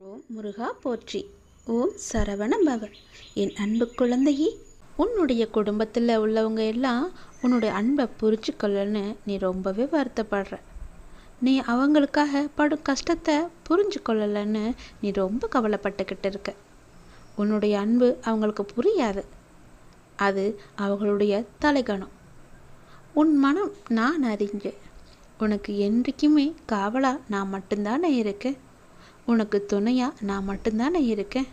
ஓம் முருகா போற்றி. ஓம் சரவண பவ என் அன்பு குழந்தையே உன்னுடைய குடும்பத்தில் உள்ளவங்க எல்லாம் உன்னுடைய அன்பை புரிஞ்சுக்கலன்னு நீ ரொம்பவே வருத்தப்படுற. நீ அவங்களுக்காக படும் கஷ்டத்தை புரிஞ்சு கொள்ளலைன்னு நீ ரொம்ப கவலைப்பட்டுக்கிட்டு இருக்க. உன்னுடைய அன்பு அவங்களுக்கு புரியாது. அது அவங்களுடைய தலைகணம் உன் மனம் நான் அறிஞ்சு உனக்கு என்றைக்குமே காவலா நான் மட்டும்தானே இருக்கேன். உனக்கு துணையா நான் மட்டும்தானே இருக்கேன்?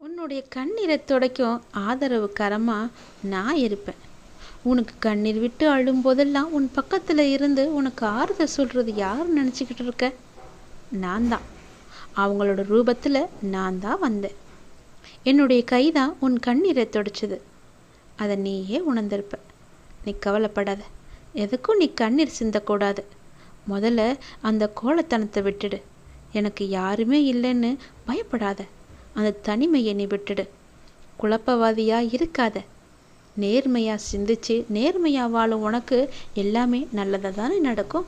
உன்னுடைய கண்ணீரை துடைக்கும் ஆதரவு கரமாக நான் இருப்பேன். உனக்கு கண்ணீர் விட்டு அழும்போதெல்லாம் உன் பக்கத்தில் இருந்து உனக்கு ஆறுதல் சொல்கிறது யார் நினச்சிக்கிட்டு இருக்க? நான் தான். அவங்களோட ரூபத்தில் நான் தான் வந்தேன். என்னுடைய கை தான் உன் கண்ணீரை துடைச்சது. அதை நீயே உணர்ந்திருப்ப. நீ கவலைப்படாத. எதுக்கும் நீ கண்ணீர் சிந்தக்கூடாது. முதல்ல அந்த கோலத்தனத்தை விட்டுடு. எனக்கு யாருமே இல்லைன்னு பயப்படாத. அந்த தனிமையை நீ விட்டுடு. குழப்பவாதியாக இருக்காத. நேர்மையாக சிந்திச்சு நேர்மையாக வாழும் உனக்கு எல்லாமே நல்லதாக தானே நடக்கும்.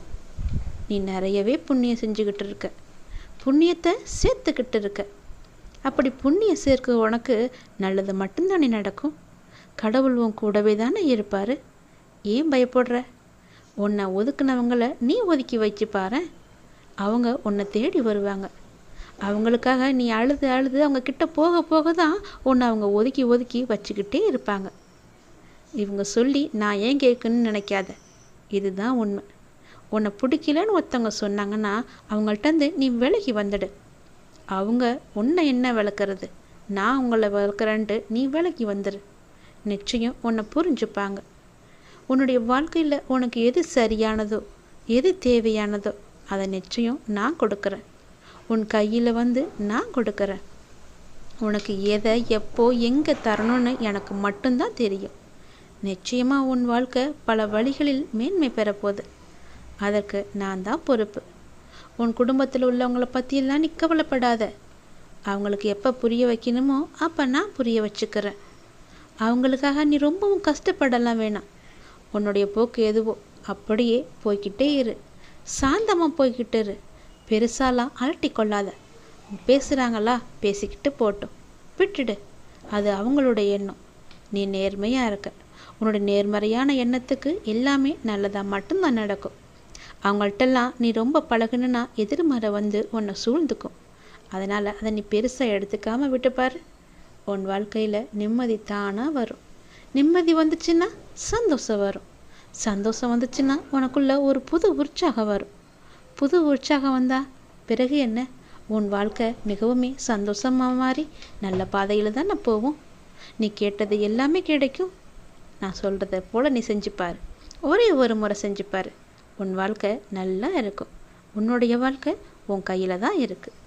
நீ நிறையவே புண்ணியம் செஞ்சுக்கிட்டு இருக்க. புண்ணியத்தை சேர்த்துக்கிட்டு இருக்க. அப்படி புண்ணியம் சேர்க்க உனக்கு நல்லது மட்டும்தானே நடக்கும். கடவுள் உன் கூடவே தானே இருப்பார். ஏன் பயப்படுற? உன்னை ஒதுக்குனவங்களை நீ ஒதுக்கி வச்சு பாரு அவங்க உன்னை தேடி வருவாங்க. அவங்களுக்காக நீ அழுது அழுது அவங்க கிட்ட போக போக தான் உன்னை அவங்க ஒதுக்கி ஒதுக்கி வச்சுக்கிட்டே இருப்பாங்க. இவங்க சொல்லி நான் ஏன் கேட்கணும்னு நினைக்காத. இதுதான் உண்மை. உன்னை பிடிக்கலன்னு ஒருத்தவங்க சொன்னாங்கன்னா அவங்கள்ட்டேருந்து நீ விலகி வந்துடு. அவங்க உன்னை என்ன விளக்குறது? நான் உங்களை வளர்க்குறேன்ட்டு நீ விலகி வந்துடு நிச்சயம் உன்னை புரிஞ்சுப்பாங்க. உன்னுடைய வாழ்க்கையில் உனக்கு எது சரியானதோ எது தேவையானதோ அதை நிச்சயம் நான் கொடுக்குறேன். உன் கையில் வந்து நான் கொடுக்குறேன். உனக்கு எதை எப்போ எங்கே தரணும்னு எனக்கு மட்டும்தான் தெரியும். நிச்சயமாக உன் வாழ்க்கை பல வழிகளில் மேன்மை பெறப்போகுது. அதற்கு நான் தான் பொறுப்பு. உன் குடும்பத்தில் உள்ளவங்கள பற்றியெல்லாம் நீ கவலைப்படாத. அவங்களுக்கு எப்போ புரிய வைக்கணுமோ அப்போ நான் புரிய வச்சுக்கிறேன். அவங்களுக்காக நீ ரொம்பவும் கஷ்டப்படலாம் வேணாம். உன்னுடைய போக்கு எதுவோ அப்படியே போய்கிட்டே இரு. சாந்தமாக போய்கிட்டு இரு. பெருசாலாம் அலட்டி கொள்ளாத. பேசுகிறாங்களா பேசிக்கிட்டு போட்டோம். விட்டுடு. அது அவங்களுடைய எண்ணம். நீ நேர்மையாக இருக்க. உன்னோட நேர்மறையான எண்ணத்துக்கு எல்லாமே நல்லதாக மட்டும்தான் நடக்கும். அவங்கள்ட்டெல்லாம் நீ ரொம்ப பழகுனா எதிர்மறை வந்து உன்னை சூழ்ந்துக்கும். அதனால் அதை நீ பெருசாக எடுத்துக்காமல் விட்டுப்பார் உன் வாழ்க்கையில் நிம்மதி தானாக வரும். நிம்மதி வந்துச்சுன்னா சந்தோஷம் வரும். சந்தோஷம் வந்துச்சுன்னா உனக்குள்ள ஒரு புது உற்சாகம் வரும். புது உற்சாகம் வந்தா பிறகு என்ன? உன் வாழ்க்கை மிகவுமே சந்தோஷமாக மாறி நல்ல பாதையில் தானே போவோம் நீ கேட்டது எல்லாமே கிடைக்கும். நான் சொல்கிறத போல் நீ செஞ்சுப்பார். ஒரே ஒரு முறை செஞ்சுப்பார். உன் வாழ்க்கை நல்லா இருக்கும். உன்னுடைய வாழ்க்கை உன் கையில் தான் இருக்குது